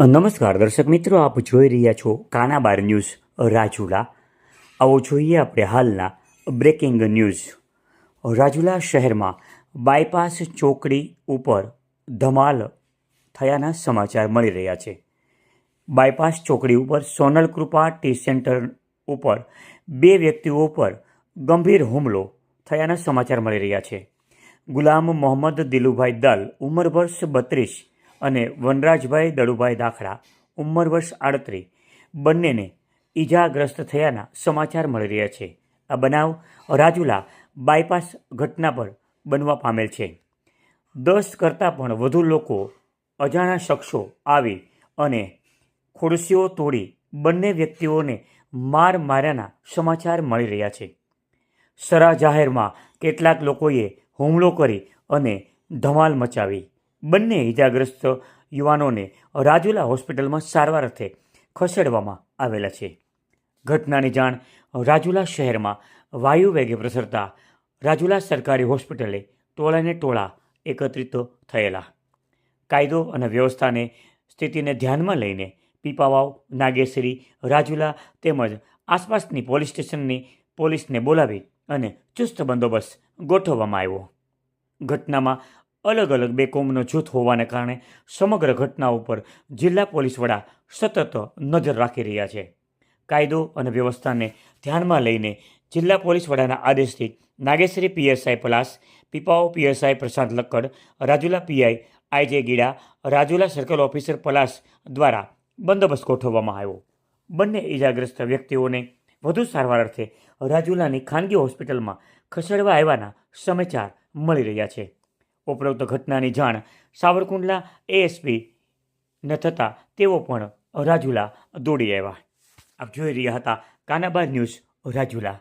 નમસ્કાર દર્શક મિત્રો, આપ જોઈ રહ્યા છો કાનાબાર ન્યૂઝ, રાજુલા. આવો જોઈએ આપણે હાલના બ્રેકિંગ ન્યૂઝ રાજુલા શહેરમાં બાયપાસ ચોકડી ઉપર ધમાલ થયાના સમાચાર મળી રહ્યા છે. બાયપાસ ચોકડી ઉપર સોનલ કૃપા ટી સેન્ટર ઉપર બે વ્યક્તિઓ ઉપર ગંભીર હુમલો થયાના સમાચાર મળી રહ્યા છે. ગુલામ મોહમ્મદ દિલુભાઈ દલ ઉંમર વર્ષ બત્રીસ અને વનરાજભાઈ દળુભાઈ દાખલા, ઉંમર વર્ષ આડત્રીસ. બંનેને ઈજાગ્રસ્ત થયાના સમાચાર મળી રહ્યા છે. આ બનાવ રાજુલા બાયપાસ ઘટના પર બનવા પામેલ છે. દસ કરતાં પણ વધુ લોકો અજાણા શખ્સો આવી અને ખુરશીઓ તોડી બંને વ્યક્તિઓને માર માર્યાના સમાચાર મળી રહ્યા છે. સરા જાહેરમાં કેટલાક લોકોએ હુમલો કરી અને ધમાલ મચાવી. બંને ઇજાગ્રસ્ત યુવાનોને રાજુલા હોસ્પિટલમાં સારવાર અર્થે ખસેડવામાં આવેલા છે. ઘટનાની જાણ રાજુલા શહેરમાં વાયુ વેગે પ્રસરતા રાજુલા સરકારી હોસ્પિટલે ટોળાને ટોળા એકત્રિત થયેલા. કાયદો અને વ્યવસ્થાને સ્થિતિને ધ્યાનમાં લઈને પીપાવાવ નાગેશ્રી રાજુલા તેમજ આસપાસની પોલીસ સ્ટેશનની પોલીસને બોલાવી અને ચુસ્ત બંદોબસ્ત ગોઠવવામાં આવ્યો. ઘટનામાં અલગ અલગ બે કોમનો જૂથ હોવાને કારણે સમગ્ર ઘટના ઉપર જિલ્લા પોલીસ વડા સતત નજર રાખી રહ્યા છે. કાયદો અને વ્યવસ્થાને ધ્યાનમાં લઈને જિલ્લા પોલીસ વડાના આદેશથી Nageshri PSI Palas, Pipavav PSI Prashant Lakkad, Rajula PI IJ Gida, Rajula circle officer Palas દ્વારા બંદોબસ્ત ગોઠવવામાં આવ્યો. બંને ઇજાગ્રસ્ત વ્યક્તિઓને વધુ સારવાર અર્થે રાજુલાની ખાનગી હોસ્પિટલમાં ખસેડવા આવ્યાના સમાચાર મળી રહ્યા છે. ઉપરોક્ત ઘટનાની જાણ સાવરકુંડલા એએસપી ન થતાં તેઓ પણ રાજુલા દોડી આવ્યા. આપ જોઈ રહ્યા હતા કાનાબાદ ન્યૂઝ રાજુલા.